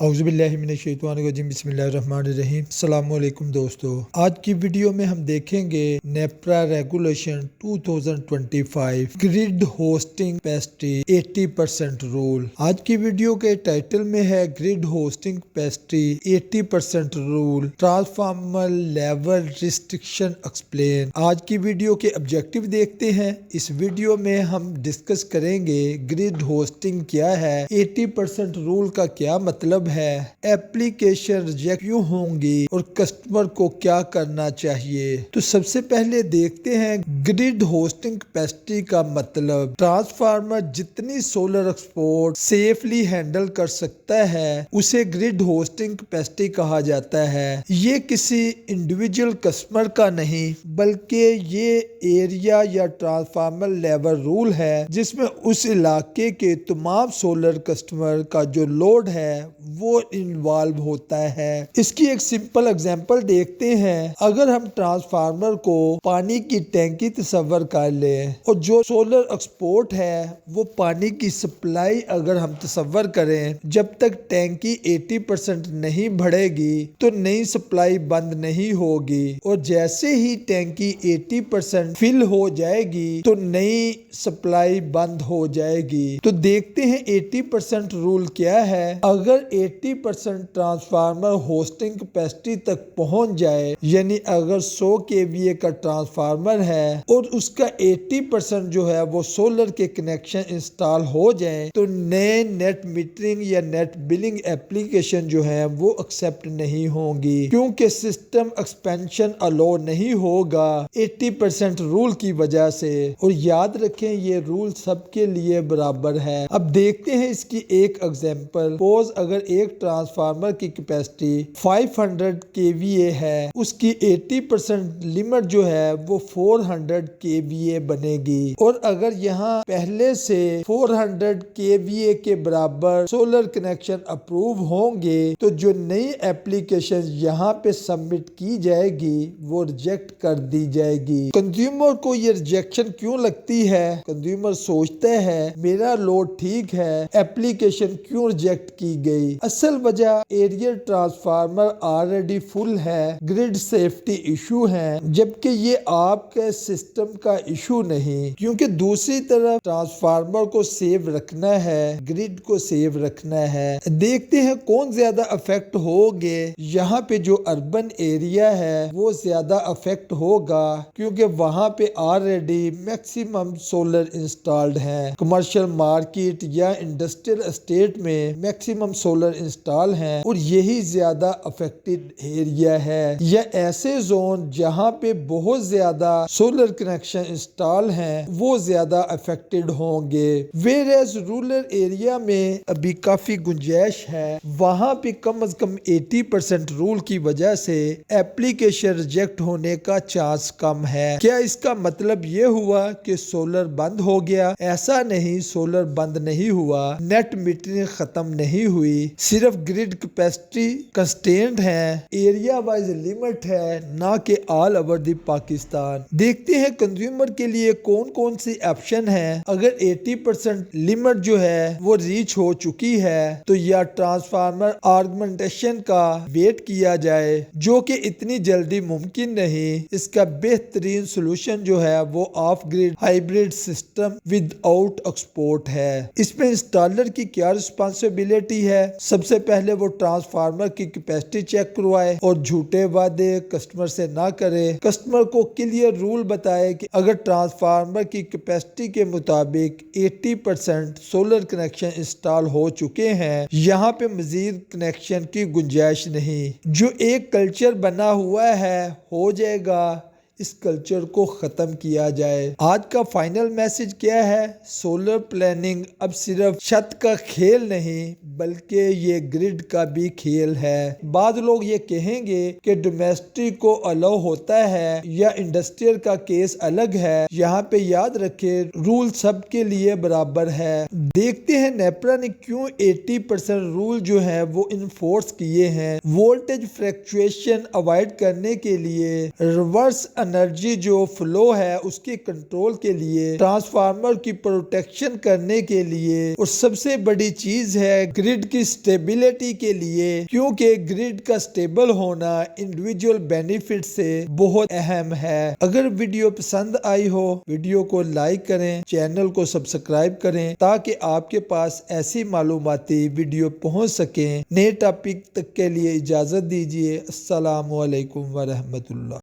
اعوذ باللہ من الشیطان الرجیم، بسم اللہ الرحمن الرحیم۔ السلام علیکم دوستو۔ آج کی ویڈیو میں ہم دیکھیں گے نیپرا ریگولیشن 2025 گریڈ ہوسٹنگ پیسٹری 80% رول۔ آج کی ویڈیو کے ٹائٹل میں ہے گریڈ ہوسٹنگ پیسٹری 80% rule. Transformer level restriction explain. آج کی ویڈیو کے آبجیکٹو دیکھتے ہیں۔ اس ویڈیو میں ہم ڈسکس کریں گے گریڈ ہوسٹنگ کیا ہے 80% رول کا کیا مطلب مطلب ہے۔ اپلیکیشن ریجیکٹ کیوں ہوں گی اور کسٹمر کو کیا کرنا چاہیے؟ تو سب سے پہلے دیکھتے ہیں گریڈ ہوسٹنگ پیسٹری کا مطلب۔ ٹرانسفارمر جتنی سولر ایکسپورٹ سیفلی ہینڈل کر سکتا ہے، اسے گریڈ ہوسٹنگ پیسٹری کہا جاتا ہے۔ یہ کسی انڈیویجل کسٹمر کا نہیں، بلکہ یہ ایریا یا ٹرانسفارمر لیول رول ہے، جس میں اس علاقے کے تمام سولر کسٹمر کا جو لوڈ ہے وہ انوالو ہوتا ہے۔ اس کی ایک سمپل اگزامپل دیکھتے ہیں۔ اگر ہم ٹرانسفارمر کو پانی کی ٹینکی تصور کر لیں اور جو سولر ایکسپورٹ ہے، وہ پانی کی سپلائی اگر ہم تصور کریں، جب تک ٹینکی ایٹی پرسنٹ نہیں بڑھے گی، تو نئی سپلائی بند نہیں ہوگی۔ اور جیسے ہی ٹینکی ایٹی پرسنٹ فل ہو جائے گی، تو نئی سپلائی بند ہو جائے گی۔ تو دیکھتے ہیں ایٹی پرسنٹ رول کیا ہے۔ اگر eighty percent transformer hosting capacity تک پہنچ جائے یعنی اگر سو کے وی اے کا ٹرانسفارمر ہے اور اس کا ایٹی پرسنٹ جو ہے وہ سولر کے کنیکشن انسٹال ہو جائیں، تو نئے نیٹ میٹرنگ یا نیٹ بلنگ اپلیکیشن جو ہے وہ ایکسپٹ نہیں ہوں گی۔ کیونکہ سسٹم ایکسپینشن الو نہیں ہوگا ایٹی پرسنٹ رول کی وجہ سے۔ اور یاد رکھیں، یہ رول سب کے لیے برابر ہے۔ اب دیکھتے ہیں اس کی ایک ایگزامپل پوز اگر ایک ٹرانسفارمر کی کیپیسٹی 500 کے وی اے ہے، اس کی 80 پرسنٹ لیمٹ جو ہے وہ 400 کے وی اے بنے گی۔ اور اگر یہاں پہلے سے 400 کے وی اے کے برابر سولر کنیکشن اپروو ہوں گے، تو جو نئی اپلیکیشن یہاں پہ سبمٹ کی جائے گی، وہ ریجیکٹ کر دی جائے گی۔ کنزیومر کو یہ ریجیکشن کیوں لگتی ہے؟ کنزیومر سوچتا ہے میرا لوڈ ٹھیک ہے، اپلیکیشن کیوں ریجیکٹ کی گئی؟ اصل وجہ ایریل ٹرانسفارمر آلریڈی فل ہے گریڈ سیفٹی ایشو ہے، جبکہ یہ آپ کے سسٹم کا ایشو نہیں۔ کیونکہ دوسری طرف ٹرانسفارمر کو سیو رکھنا ہے گریڈ کو سیو رکھنا ہے۔ دیکھتے ہیں کون زیادہ افیکٹ ہوگے۔ یہاں پہ جو اربن ایریا ہے، وہ زیادہ افیکٹ ہوگا۔ کیونکہ وہاں پہ آلریڈی میکسیمم سولر انسٹالڈ ہیں کمرشل مارکیٹ یا انڈسٹریل اسٹیٹ میں میکسیمم سولر انسٹال ہیں اور یہی زیادہ افیکٹڈ ایریا ہے۔ یا ایسے زون جہاں پہ بہت زیادہ سولر کنیکشن انسٹال ہیں، وہ زیادہ افیکٹڈ ہوں گے۔ ویریز رولر ایریا میں ابھی کافی گنجائش ہے۔ وہاں پہ کم از کم ایٹی پرسنٹ رول کی وجہ سے اپلیکیشن ریجیکٹ ہونے کا چانس کم ہے۔ کیا اس کا مطلب یہ ہوا کہ سولر بند ہو گیا؟ ایسا نہیں سولر بند نہیں ہوا۔ نیٹ میٹرنگ ختم نہیں ہوئی۔ صرف گریڈ کیپیسٹی کنسٹینٹ ہے ایریا وائز لمٹ ہے، نہ کہ آل اوور دی پاکستان دیکھتے ہیں کنزیومر کے لیے کون کون سی آپشن ہیں اگر ایٹی پرسنٹ لمٹ جو ہے وہ ریچ ہو چکی ہے، تو یا ٹرانسفارمر آرگمنٹیشن کا ویٹ کیا جائے، جو کہ اتنی جلدی ممکن نہیں۔ اس کا بہترین سولوشن جو ہے وہ off grid hybrid system without export ہے۔ اس میں انسٹالر کی کیا رسپانسبلٹی ہے؟ سب سے پہلے وہ ٹرانسفارمر کی کیپیسٹی چیک کروائے اور جھوٹے وعدے کسٹمر سے نہ کرے۔ کسٹمر کو کلیئر رول بتائے کہ اگر ٹرانسفارمر کی کیپیسٹی کے مطابق eighty percent solar connection install ہو چکے ہیں، یہاں پہ مزید کنیکشن کی گنجائش نہیں۔ جو ایک کلچر بنا ہوا ہے، ہو جائے گا۔ اس کلچر کو ختم کیا جائے۔ آج کا فائنل میسج کیا ہے؟ سولر پلاننگ اب صرف چھت کا کھیل نہیں بلکہ یہ گریڈ کا بھی کھیل ہے۔ بعض لوگ یہ کہیں گے کہ ڈومیسٹک کو الو ہوتا ہے یا انڈسٹریل کا کیس الگ ہے۔ یہاں پہ یاد رکھے رول سب کے لیے برابر ہے۔ دیکھتے ہیں نیپرا نے کیوں ایٹی پرسنٹ رول جو ہے وہ انفورس کیے ہیں۔ وولٹیج فریکچویشن اوائڈ کرنے کے لیے ریورس انرجی جو فلو ہے، اس کے کنٹرول کے لیے، ٹرانسفارمر کی پروٹیکشن کرنے کے لیے، اور سب سے بڑی چیز ہے گریڈ کی سٹیبلٹی کے لیے، کیونکہ گریڈ کا سٹیبل ہونا انڈیویجول بینیفٹ سے بہت اہم ہے۔ اگر ویڈیو پسند آئی ہو، ویڈیو کو لائک کریں، چینل کو سبسکرائب کریں، تاکہ آپ کے پاس ایسی معلوماتی ویڈیو پہنچ سکیں۔ نئے ٹاپک تک کے لیے اجازت دیجیے السلام علیکم ورحمۃ اللہ۔